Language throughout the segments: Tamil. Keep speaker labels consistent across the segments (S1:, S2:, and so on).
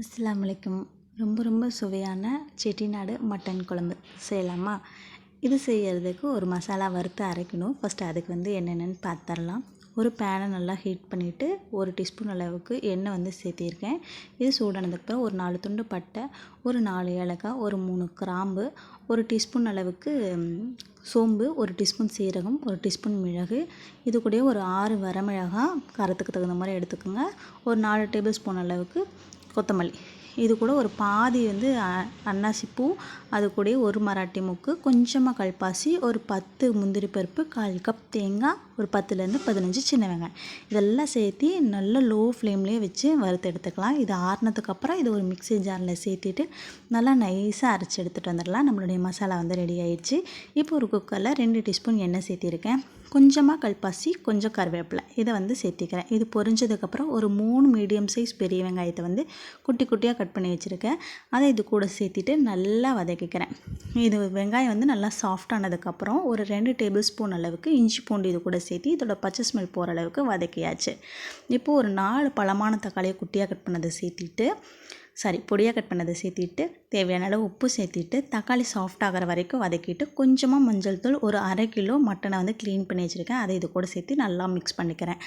S1: அஸ்லாம் வலைக்கும் ரொம்ப ரொம்ப சுவையான செட்டிநாடு மட்டன் குழம்பு. செய்யலாமா? இது செய்யறதுக்கு ஒரு மசாலா வறுத்து அரைக்கணும். ஃபஸ்ட்டு அதுக்கு வந்து என்னென்னு பார்த்துடலாம் ஒரு பேனை நல்லா ஹீட் பண்ணிவிட்டு ஒரு டீஸ்பூன் அளவுக்கு எண்ணெய் வந்து சேர்த்திருக்கேன். இது சூடானதுக்கப்புறம் ஒரு நாலு துண்டு பட்டை ஒரு நாலு ஏலக்காய் ஒரு மூணு கிராம்பு ஒரு டீஸ்பூன் அளவுக்கு சோம்பு ஒரு டீஸ்பூன் சீரகம் ஒரு டீஸ்பூன் மிளகு. இது கூடயே ஒரு ஆறு வரமிளகா காரத்துக்கு தகுந்த மாதிரி எடுத்துக்கோங்க. ஒரு நாலு டேபிள் ஸ்பூன் அளவுக்கு கொத்தமல்லி. இது கூட ஒரு பாதி வந்து அன்னாசிப்பூ அன்னாசி பூ அது கூடயே ஒரு மராட்டி முக்கு கொஞ்சமாக கல்பாசி ஒரு பத்து முந்திரி பருப்பு கால் கப் தேங்காய் ஒரு பத்துலேருந்து பதினஞ்சு சின்ன வெங்காயம். இதெல்லாம் சேர்த்து நல்லா லோ ஃப்ளேம்லேயே வச்சு வறுத்து எடுத்துக்கலாம். இது ஆறுனதுக்கப்புறம் இது ஒரு மிக்ஸி ஜாரில் சேர்த்திட்டு நல்லா நைஸாக அரைச்சி எடுத்துகிட்டு வந்துடலாம். நம்மளுடைய மசாலா வந்து ரெடி ஆயிடுச்சு. இப்போ ஒரு குக்கரில் ரெண்டு டீஸ்பூன் எண்ணெய் சேர்த்திருக்கேன். கொஞ்சமாக கல்பாசி கொஞ்சம் கருவேப்பிலை. இதை வந்து சேர்த்திக்கிறேன். இது பொரிஞ்சதுக்கப்புறம் ஒரு மூணு மீடியம் சைஸ் பெரிய வெங்காயத்தை வந்து குட்டி குட்டியாக கட் பண்ணி வச்சுருக்கேன். அதை இது கூட சேர்த்திட்டு நல்லா வதக்கிக்கிறேன். இது வெங்காயம் வந்து நல்லா சாஃப்டானதுக்கப்புறம் ஒரு ரெண்டு டேபிள் ஸ்பூன் அளவுக்கு இஞ்சி பூண்டு இது கூட சேர்த்து இதோட பச்சை ஸ்மெல் போகிற அளவுக்கு வதக்கியாச்சு. இப்போது ஒரு நாலு பழமான தக்காளியை குட்டியாக கட் பண்ணதை சேர்த்திட்டு சாரி பொடியாக கட் பண்ணதை சேர்த்திட்டு தேவையான அளவு உப்பு சேர்த்திட்டு தக்காளி சாஃப்ட் ஆகிற வரைக்கும் வதக்கிட்டு கொஞ்சமாக மஞ்சள் தூள் ஒரு அரை கிலோ மட்டனை வந்து க்ளீன் பண்ணி வச்சுருக்கேன். அதை இது கூட சேர்த்து நல்லா மிக்ஸ் பண்ணிக்கிறேன்.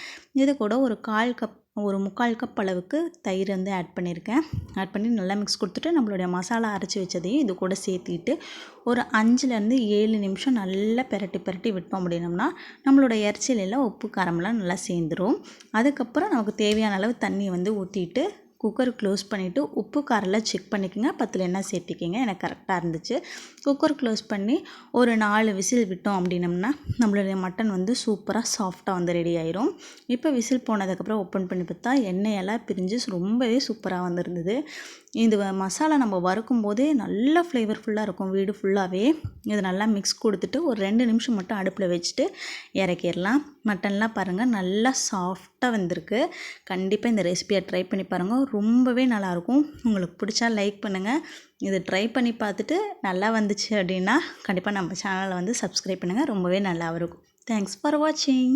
S1: இது கூட ஒரு கால் கப் ஒரு முக்கால் கப் அளவுக்கு தயிர் வந்து ஆட் பண்ணியிருக்கேன். ஆட் பண்ணி நல்லா மிக்ஸ் கொடுத்துட்டு நம்மளுடைய மசாலா அரைச்சி வச்சதையும் இது கூட சேர்த்திட்டு ஒரு அஞ்சுலேருந்து ஏழு நிமிஷம் நல்லா பெரட்டி பெரட்டி விட்டோம் அப்படின்னம்னா நம்மளோட இறைச்சியிலெல்லாம் உப்பு காரமெல்லாம் நல்லா சேர்ந்துடும் அதுக்கப்புறம் நமக்கு தேவையான அளவு தண்ணி வந்து ஊற்றிட்டு குக்கர் க்ளோஸ் பண்ணிவிட்டு உப்பு காரெல்லாம் செக் பண்ணிக்கோங்க. பத்தில் என்ன சேர்த்திக்கிங்க. எனக்கு கரெக்டாக இருந்துச்சு. குக்கர் க்ளோஸ் பண்ணி ஒரு நாலு விசில் விட்டோம் அப்படின்னம்னா நம்மளுடைய மட்டன் வந்து சூப்பராக சாஃப்டாக வந்து ரெடி ஆயிரும். இப்போ விசில் போனதுக்கப்புறம் ஓப்பன் பண்ணி பார்த்தா எண்ணெயெல்லாம் பிரிஞ்சு ரொம்பவே சூப்பராக வந்திருந்தது. இது வ- மசாலா நம்ம வறுக்கும் போதே நல்ல ஃப்ளேவர்ஃபுல்லாக இருக்கும். வீடு ஃபுல்லாகவே இது நல்லா மிக்ஸ் கொடுத்துட்டு ஒரு ரெண்டு நிமிஷம் மட்டும் அடுப்பில் வச்சுட்டு இறக்கிடலாம். மட்டன்லாம் பாருங்கள் நல்லா சாஃப்டாக வந்திருக்கு. கண்டிப்பாக இந்த ரெசிபியை ட்ரை பண்ணி பாருங்கள் ரொம்பவே நல்லாயிருக்கும். உங்களுக்கு பிடிச்சா லைக் பண்ணுங்கள் இது ட்ரை பண்ணி பார்த்துட்டு நல்லா வந்துச்சு அப்படின்னா கண்டிப்பாக நம்ம சேனலை வந்து சப்ஸ்கிரைப் பண்ணுங்கள் ரொம்பவே நல்லா இருக்கும். தேங்க்ஸ் ஃபார் வாட்சிங்